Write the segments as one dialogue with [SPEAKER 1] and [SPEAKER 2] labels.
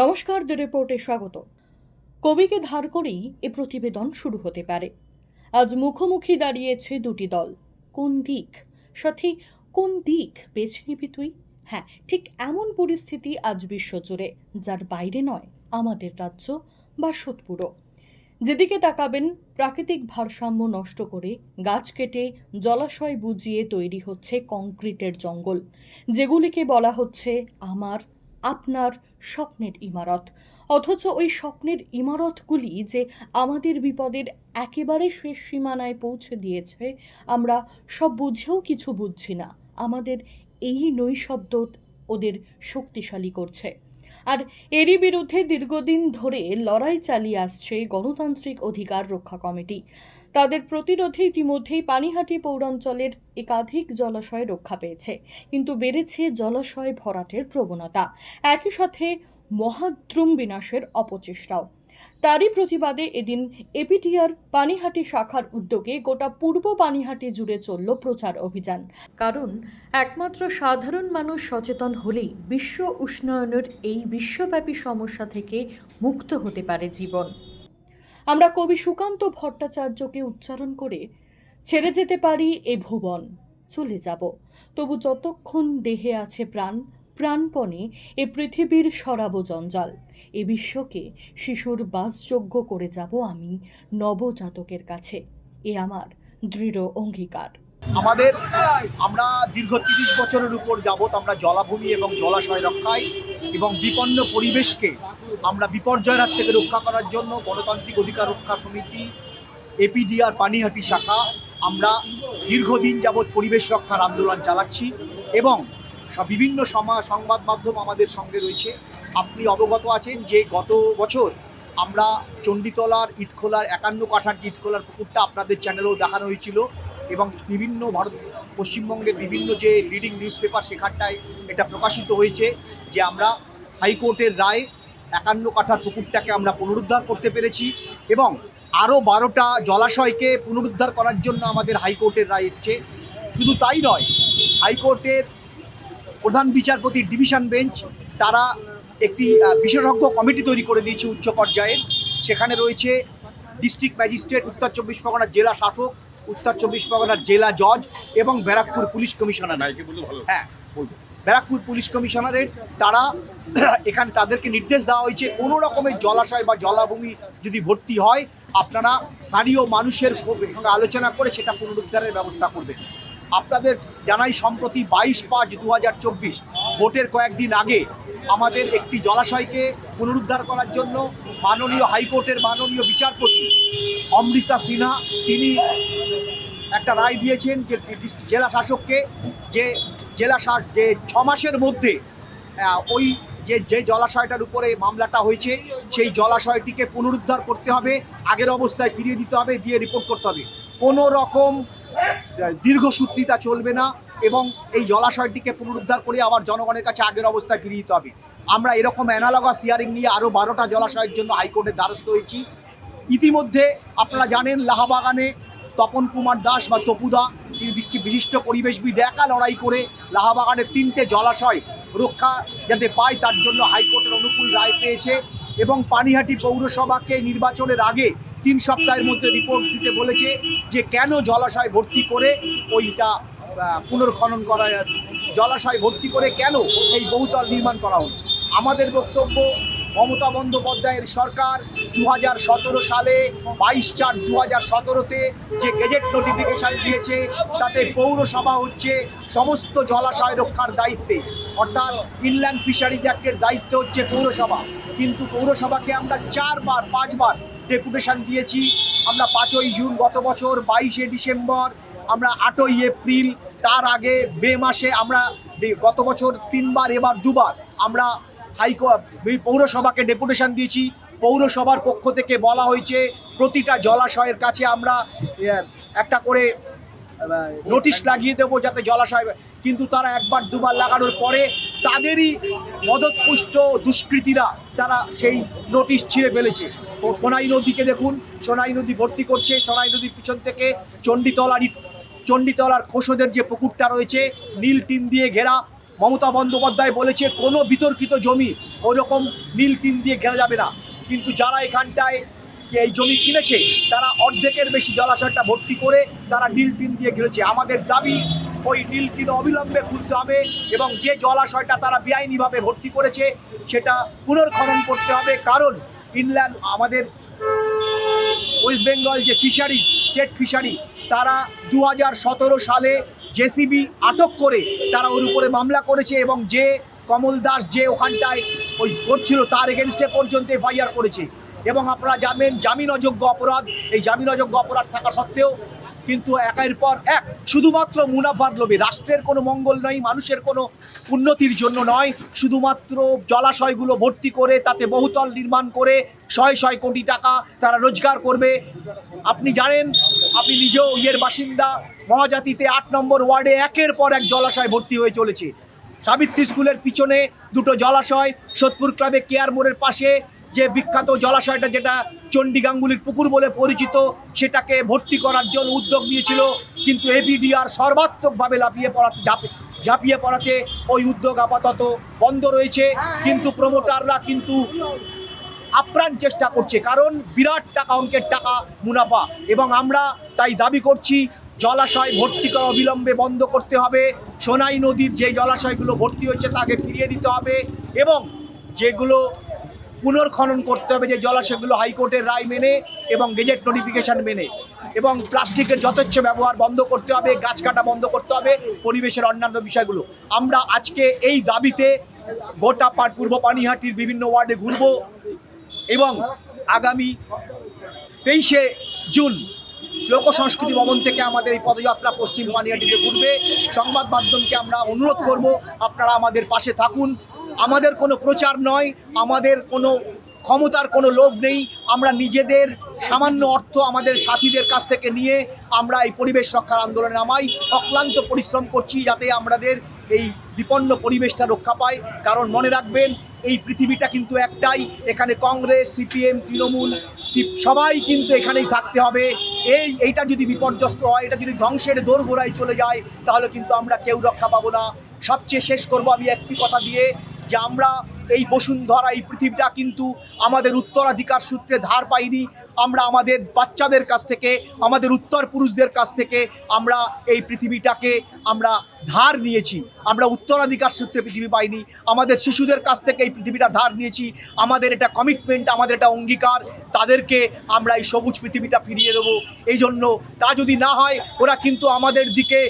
[SPEAKER 1] নমস্কার, দ্য রিপোর্টে স্বাগত কবিকে ধার করেই এ প্রতিবেদন শুরু হতে পারে। আজ মুখোমুখি দাঁড়িয়েছে দুটি দল। কোন দিক? সাথে, কোন দিক বেছে নিবি তুই? হ্যাঁ ঠিক এমন পরিস্থিতি আজ বিশ্বজুড়ে যার বাইরে নয় আমাদের রাজ্য বা সোদপুরও। যেদিকে তাকাবেন, প্রাকৃতিক ভারসাম্য নষ্ট করে গাছ কেটে জলাশয় বুজিয়ে তৈরি হচ্ছে কংক্রিটের জঙ্গল। যেগুলিকে বলা হচ্ছে আমার আপনার স্বপ্নের ইমারত। অথচ ওই স্বপ্নের ইমারতগুলি যে আমাদের বিপদের একেবারে শেষ সীমানায় পৌঁছে দিয়েছে, আমরা সব বুঝেও কিছু বুঝছি না। আমাদের এই নৈশব্দ ওদের শক্তিশালী করছে। আর এরই বিরুদ্ধে দীর্ঘদিন ধরে লড়াই চালিয়ে আসছে গণতান্ত্রিক অধিকার রক্ষা কমিটি। তাদের প্রতিরোধে ইতিমধ্যেই পানিহাটি পৌরাঞ্চলের একাধিক জলাশয় রক্ষা পেয়েছে, কিন্তু বেড়েছে জলাশয় ভরাটের প্রবণতা। একই সাথে মহাদ্রুম বিনাশের অপচেষ্টাও। তারই প্রতিবাদে এদিন এপিটিআর পানিহাটি শাখার উদ্যোগে গোটা পূর্ব পানিহাটি জুড়ে চলল প্রচার অভিযান। কারণ একমাত্র সাধারণ মানুষ সচেতন হলেই বিশ্ব উষ্ণায়নের এই বিশ্বব্যাপী সমস্যা থেকে মুক্ত হতে পারে জীবন। আমরা কবি সুকান্ত ভট্টাচার্যকে উচ্চারণ করে ছেড়ে যেতে পারি এ ভুবন, চলে যাব। তবু যতক্ষণ দেহে আছে প্রাণ, প্রাণপণে এ পৃথিবীর সরাব জঞ্জাল। এ বিশ্বকে শিশুর বাসযোগ্য করে যাব আমি নবজাতকের কাছে। এ আমার দৃঢ় অঙ্গীকার।
[SPEAKER 2] আমাদের, আমরা দীর্ঘ তিরিশ বছরের উপর যাবৎ আমরা জলাভূমি এবং জলাশয় রক্ষায় এবং বিপন্ন পরিবেশকে আমরা বিপর্যয়ের হাত থেকে রক্ষা করার জন্য গণতান্ত্রিক অধিকার রক্ষা সমিতি, এপিডিআর পানিহাটি শাখা, আমরা দীর্ঘদিন যাবৎ পরিবেশ রক্ষার আন্দোলন চালাচ্ছি এবং বিভিন্ন সমা- সংবাদ মাধ্যম আমাদের সঙ্গে রয়েছে। আপনি অবগত আছেন যে গত বছর আমরা চণ্ডীতলার ইটখোলার, একান্ন কাঠার ইটখোলার পুকুরটা আপনাদের চ্যানেলেও দেখানো হয়েছিল। এবং বিভিন্ন ভারত পশ্চিমবঙ্গের বিভিন্ন যে লিডিং নিউজ পেপার সেখানটায় এটা প্রকাশিত হয়েছে যে আমরা হাইকোর্টের রায় একান্ন কাঠার পুকুরটাকে আমরা পুনরুদ্ধার করতে পেরেছি এবং আরও বারোটা জলাশয়কে পুনরুদ্ধার করার জন্য আমাদের হাইকোর্টের রায় এসছে। শুধু তাই নয়, হাইকোর্টের প্রধান বিচারপতির ডিভিশন বেঞ্চ, তারা একটি বিশেষজ্ঞ কমিটি তৈরি করে দিয়েছে উচ্চ পর্যায়ে। সেখানে রয়েছে ডিস্ট্রিক্ট ম্যাজিস্ট্রেট, উত্তর চব্বিশ পরগনার জেলা শাসক উত্তর চব্বিশ পরগনার জেলা জজ এবং ব্যারাকপুর পুলিশ কমিশনার। হ্যাঁ বলব। ব্যারাকপুর পুলিশ কমিশনারের তারা এখানে তাদেরকে নির্দেশ দেওয়া হয়েছে কোনো রকমের জলাশয় বা জলাভূমি যদি ভর্তি হয় আপনারা স্থানীয় মানুষের সঙ্গে আলোচনা করে সেটা পুনরুদ্ধারের ব্যবস্থা করবেন। আপনাদের জানাই সম্প্রতি বাইশ পাঁচ দু হাজার চব্বিশ, ভোটের কয়েকদিন আগে আমাদের একটি জলাশয়কে পুনরুদ্ধার করার জন্য মাননীয় হাইকোর্টের মাননীয় বিচারপতি অমৃতা সিনহা, তিনি একটা রায় দিয়েছেন যে জেলা শাসককে যে জেলা শাস, যে ছ মাসের মধ্যে ওই যে যে জলাশয়টার উপরে মামলাটা হয়েছে, সেই জলাশয়টিকে পুনরুদ্ধার করতে হবে, আগের অবস্থায় ফিরিয়ে দিতে হবে, দিয়ে রিপোর্ট করতে হবে। কোনো রকম দীর্ঘসূত্রিতা চলবে না এবং এই জলাশয়টিকে পুনরুদ্ধার করে আবার জনগণের কাছে আগের অবস্থায় ফিরিয়ে দিতে হবে। আমরা এরকম অ্যানালগাস হিয়ারিং নিয়ে আরও বারোটা জলাশয়ের জন্য হাইকোর্টের দ্বারস্থ হয়েছি। ইতিমধ্যে আপনারা জানেন লাহাবাগানে তপন কুমার দাস বা তপুদা, তিনি বিশিষ্ট পরিবেশবিদ একা লড়াই করে লাহাবাগানের তিনটে জলাশয় রক্ষা যাতে পায় তার জন্য হাইকোর্টের অনুকূল রায় পেয়েছে এবং পানিহাটি পৌরসভাকে নির্বাচনের আগে তিন সপ্তাহের মধ্যে রিপোর্ট দিতে বলেছে যে কেন জলাশয় ভর্তি করে ওইটা পুনর্খনন করা জলাশয় ভর্তি করে কেন এই বহুতল নির্মাণ করা হলো। আমাদের বক্তব্য, মমতা বন্দ্যোপাধ্যায়ের সরকার দু হাজার সতেরো সালে বাইশ চার দু হাজার সতেরোতে যে গেজেট নোটিফিকেশন দিয়েছে, তাতে পৌরসভা হচ্ছে সমস্ত জলাশয় রক্ষার দায়িত্বে। অর্থাৎ ইনল্যান্ড ফিশারিজ অ্যাক্টের দায়িত্ব হচ্ছে পৌরসভা। কিন্তু পৌরসভাকে আমরা চারবার, পাঁচবার ডেপুটেশন দিয়েছি। আমরা পাঁচই জুন গত বছর বাইশে ডিসেম্বর, আমরা আটই এপ্রিল, তার আগে মে মাসে আমরা গত বছর তিনবার, এবার দুবার আমরা হাইকো পৌরসভাকে ডেপুটেশন দিয়েছি। পৌরসভার পক্ষ থেকে বলা হয়েছে, প্রতিটা জলাশয়ের কাছে আমরা একটা করে নোটিশ লাগিয়ে দেবো যাতে জলাশয় কিন্তু তারা একবার, দুবার লাগানোর পরে তাদেরই মদতপুষ্ট দুষ্কৃতীরা তারা সেই নোটিশ ছিঁড়ে ফেলেছে। সোনাই নদীকে দেখুন, সোনাই নদী ভর্তি করছে, সোনাই নদীর পিছন থেকে চণ্ডীতলার ইট- চণ্ডীতলার খোসদের যে পুকুরটা রয়েছে, নীল টিন দিয়ে ঘেরা। মমতা বন্দ্যোপাধ্যায় বলেছে, কোনো বিতর্কিত জমি ওরকম নীল টিন দিয়ে ঘেরা যাবে না। কিন্তু যারা এখানটায় এই জমি কিনেছে? তারা অর্ধেকের বেশি জলাশয়টা ভর্তি করে তারা ডিল টিন দিয়ে ঘিরেছে। আমাদের দাবি, ওই ডিল টিন অবিলম্বে খুলতে হবে এবং যে জলাশয়টা তারা বেআইনিভাবে ভর্তি করেছে, সেটা পুনর্খনন করতে হবে। কারণ ইনল্যান্ড, আমাদের ওয়েস্ট বেঙ্গল যে ফিশারিজ স্টেট ফিশারি, তারা দু হাজার সতেরো সালে জেসিবি আটক করে তারা ওর উপরে মামলা করেছে এবং যে কমল দাস যে ওখানটায় ওই করছিল, তার এগেনস্টে পর্যন্ত এফআইআর করেছে। এবং আপনারা জানবেন জামিন অযোগ্য অপরাধ, এই জামিন অযোগ্য অপরাধ থাকা সত্ত্বেও কিন্তু একের পর এক শুধুমাত্র মুনাফার লোভে, রাষ্ট্রের কোনো মঙ্গল নয়, মানুষের কোনো উন্নতির জন্য নয়, শুধুমাত্র জলাশয়গুলো ভর্তি করে তাতে বহুতল নির্মাণ করে শয় শয় কোটি টাকা তারা রোজগার করবে। আপনি জানেন, আপনি নিজেও ইয়ের বাসিন্দা, মহাজাতিতে আট নম্বর ওয়ার্ডে একের পর এক জলাশয় ভর্তি হয়ে চলেছে। সাবিত্রী স্কুলের পিছনে দুটো জলাশয়, সোদপুর ক্লাবে কেয়ার মোড়ের পাশে যে বিখ্যাত জলাশয়টা যেটা চণ্ডী গাঙ্গুলির পুকুর বলে পরিচিত, সেটাকে ভর্তি করার জন্য উদ্যোগ নিয়েছিল, কিন্তু এবিডিআর সর্বাত্মকভাবে লাফিয়ে পড়াতে ঝাঁপে, ঝাঁপিয়ে পড়াতে ওই উদ্যোগ আপাতত বন্ধ রয়েছে। কিন্তু প্রমোটাররা কিন্তু আপ্রাণ চেষ্টা করছে, কারণ বিরাট টাকা, অঙ্কের টাকা মুনাফা। এবং আমরা তাই দাবি করছি, জলাশয় ভর্তি করা অবিলম্বে বন্ধ করতে হবে। সোনাই নদীর যে জলাশয়গুলো ভর্তি হয়েছে, তাকে ফিরিয়ে দিতে হবে। এবং যেগুলো পুনর্খনন করতে হবে যে জলাশয়গুলো হাইকোর্টের রায় মেনে এবং গেজেট নোটিফিকেশন মেনে। এবং প্লাস্টিকের যথেচ্ছ ব্যবহার বন্ধ করতে হবে, গাছ কাটা বন্ধ করতে হবে, পরিবেশের অন্যান্য বিষয়গুলো। আমরা আজকে এই দাবিতে গোটা পাট পূর্ব পানিহাটির বিভিন্ন ওয়ার্ডে ঘুরবো এবং আগামী তেইশে জুন লোক সংস্কৃতি ভবন থেকে আমাদের এই পদযাত্রা পশ্চিম পানিহাটিতে ঘুরবে। সংবাদ মাধ্যমকে আমরা অনুরোধ করব, আপনারা আমাদের পাশে থাকুন। আমাদের কোনো প্রচার নয়, আমাদের কোনো ক্ষমতার কোনো লোভ নেই, আমরা নিজেদের সামান্য অর্থ আমাদের সাথীদের কাছ থেকে নিয়ে আমরা এই পরিবেশ রক্ষার আন্দোলনে নামাই। অক্লান্ত পরিশ্রম করছি যাতে আমাদের এই বিপন্ন পরিবেশটা রক্ষা পায়। কারণ মনে রাখবেন, এই পৃথিবীটা কিন্তু একটাই, এখানে কংগ্রেস, সিপিএম, তৃণমূল সবাই কিন্তু এখানেই থাকতে হবে। এই, এইটা যদি বিপর্যস্ত হয়, এটা যদি ধ্বংসের দোরগোড়ায় চলে যায়, তাহলে কিন্তু আমরা কেউ রক্ষা পাবো না। সবচেয়ে শেষ করব আমি একটি কথা দিয়ে যে আমরা এই বসুন্ধরা, এই পৃথিবীটা কিন্তু আমাদের উত্তরাধিকার সূত্রে ধার পাইনি। আমরা আমাদের বাচ্চাদের কাছ থেকে, আমাদের উত্তর পুরুষদের কাছ থেকে আমরা এই পৃথিবীটাকে আমরা ধার নিয়েছি। আমরা উত্তরাধিকার সূত্রে পৃথিবী পাইনি। আমাদের শিশুদের কাছ থেকে এই পৃথিবীটা ধার নিয়েছি। আমাদের এটা কমিটমেন্ট আমাদের এটা অঙ্গীকার, তাদেরকে আমরা এই সবুজ পৃথিবীটা ফিরিয়ে দেবো। এই জন্য তা যদি না হয়, ওরা কিন্তু আমাদের দিকে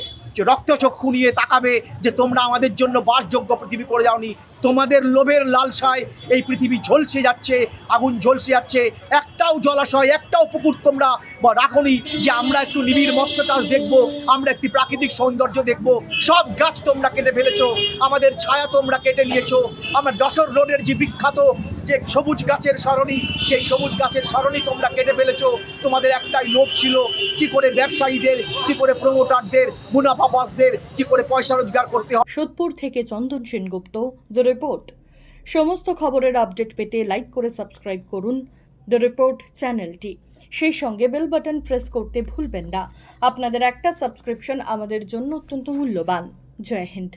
[SPEAKER 2] রক্তচক্ষু নিয়ে তাকাবে যে তোমরা আমাদের জন্য বাসযোগ্য পৃথিবী করে যাওনি তোমাদের লোভের লালসায় এই পৃথিবী ঝলসে যাচ্ছে, আগুন ঝলসে যাচ্ছে। একটাও জলাশয়, একটাও পুকুর তোমরা বা রাখনি যে আমরা একটু নিবিড় মৎস্য চাষ দেখব, আমরা একটি প্রাকৃতিক সৌন্দর্য দেখব। সব গাছ তোমরা কেটে ফেলেছো, আমাদের ছায়া তোমরা কেটে নিয়েছো। আমরা যশোর রোডের যে বিখ্যাত যে সবুজ গাছের সারণি, সেই সবুজ গাছের সারণি তোমরা কেটে ফেলেছো। তোমাদের একটাই লোভ ছিল, কি করে ব্যবসায়ীদের, কি করে প্রমোটারদের মুনাফাবাসদের কি করে পয়সা রোজগার করতে হয়।
[SPEAKER 1] সোদপুর থেকে চন্দন সেনগুপ্ত দ্য রিপোর্ট সমস্ত খবরের আপডেট পেতে লাইক করে সাবস্ক্রাইব করুন দ্য রিপোর্ট চ্যানেলটি। সেই সঙ্গে বেল বাটন প্রেস করতে ভুলবেন না। আপনাদের একটা সাবস্ক্রিপশন আমাদের জন্য অত্যন্ত মূল্যবান। জয় হিন্দ।